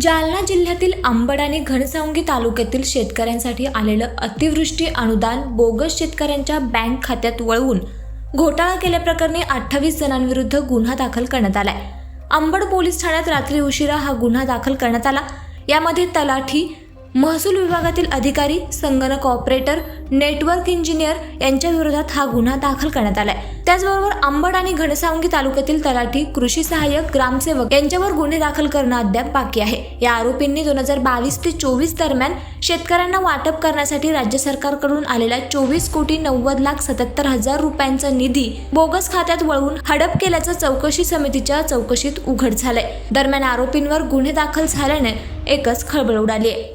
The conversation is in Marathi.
जालना जिल्ह्यातील आंबड आणि घनसावंगी तालुक्यातील शेतकऱ्यांसाठी आलेलं अतिवृष्टी अनुदान बोगस शेतकऱ्यांच्या बँक खात्यात वळवून घोटाळा केल्याप्रकरणी अठ्ठावीस जणांविरुद्ध गुन्हा दाखल करण्यात आलाय. अंबड पोलीस ठाण्यात रात्री उशिरा हा गुन्हा दाखल करण्यात आला. यामध्ये तलाठी महसूल विभागातील अधिकारी संगणक ऑपरेटर नेटवर्क इंजिनियर यांच्या विरोधात हा गुन्हा दाखल करण्यात आलाय. त्याचबरोबर अंबड आणि घनसावंगी तालुक्यातील तलाठी कृषी सहाय्यक ग्रामसेवक यांच्यावर गुन्हे दाखल करणं अद्याप बाकी आहे. या आरोपींनी दोन हजार बावीस ते चोवीस दरम्यान शेतकऱ्यांना वाटप करण्यासाठी राज्य सरकारकडून आलेला चोवीस कोटी नव्वद लाख सत्याहत्तर हजार रुपयांचा निधी बोगस खात्यात वळवून हडप केल्याचं चौकशी समितीच्या चौकशीत उघड झालंय. दरम्यान आरोपींवर गुन्हे दाखल झाल्याने एकच खळबळ उडाली आहे